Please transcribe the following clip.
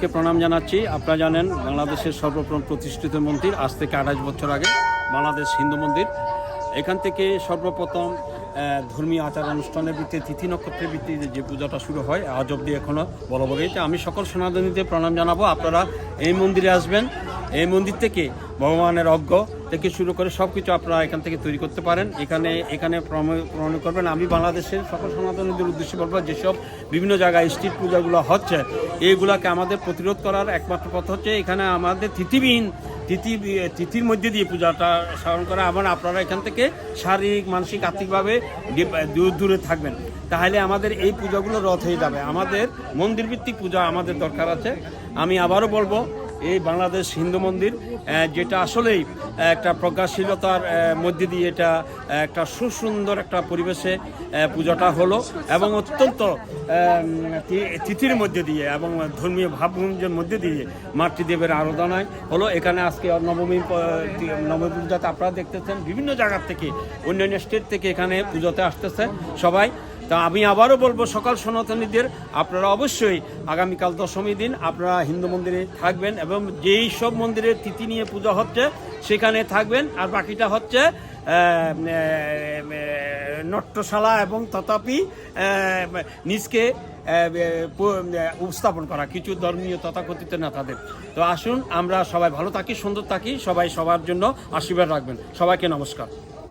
কে প্রণাম জানাচ্ছি। আপনারা জানেন, বাংলাদেশের সর্বপ্রথম প্রতিষ্ঠিত মন্দির আজ থেকে আঠাশ বছর আগে বাংলাদেশ হিন্দু মন্দির। এখান থেকে সর্বপ্রথম ধর্মীয় আচার অনুষ্ঠানের ভিত্তিতে, তিথি নক্ষত্রের ভিত্তিতে যে পূজাটা শুরু হয়, আজ অব্দি এখনও বলবগিতে আমি সকল সনাতনীতে প্রণাম জানাব। আপনারা এই মন্দিরে আসবেন। এই মন্দির থেকে ভগবানের অজ্ঞ থেকে শুরু করে সব কিছু আপনারা এখান থেকে তৈরি করতে পারেন। এখানে এখানে প্রম- প্রমাণ করবেন। আমি বাংলাদেশের সকল সনাতনীদের উদ্দেশ্যে বলব যেসব বিভিন্ন জায়গায় স্ট্রিট পূজাগুলো হচ্ছে, এইগুলাকে আমাদের প্রতিরোধ করার একমাত্র পথ হচ্ছে এখানে আমাদের তিথিবিহীন, তিথি, তিথির মধ্যে দিয়ে পূজাটা স্মরণ করা আমার আপনারা এখান থেকে শারীরিক, মানসিক, আর্থিকভাবে দূর, দূরে থাকবেন। তাহলে আমাদের এই পূজাগুলো রথ হয়ে যাবে। আমাদের মন্দির ভিত্তিক পূজা আমাদের দরকার আছে। আমি আবারও বলব এই বাংলাদেশ হিন্দু মন্দির যেটা আসলেই একটা প্রজ্ঞাশীলতার মধ্যে দিয়ে এটা একটা সুসুন্দর একটা পরিবেশে পূজাটা হলো এবং অত্যন্ত তিথির মধ্যে দিয়ে এবং ধর্মীয় ভাবভঙ্গের মধ্যে দিয়ে মাতৃদেবের আরাধনায় হলো। এখানে আজকে নবমী নবমী পূজাতে আপনারা দেখতেছেন বিভিন্ন জায়গার থেকে, অন্যান্য স্টেট থেকে এখানে পুজোতে আসতেছে সবাই। তা আমি আবারও বলব, সকাল সনাতনীদের আপনারা অবশ্যই আগামীকাল দশমী দিন আপনারা হিন্দু মন্দিরে থাকবেন এবং যেই সব মন্দিরে তিথি নিয়ে পূজা হচ্ছে সেখানে থাকবেন। আর বাকিটা হচ্ছে নট্যশালা এবং তথাপি নিজকে উপস্থাপন করা, কিছু ধর্মীয় তথাকথিত নেতাদের। তো আসুন, আমরা সবাই ভালো থাকি, সুন্দর থাকি, সবাই সবার জন্য আশীর্বাদ রাখবেন। সবাইকে নমস্কার।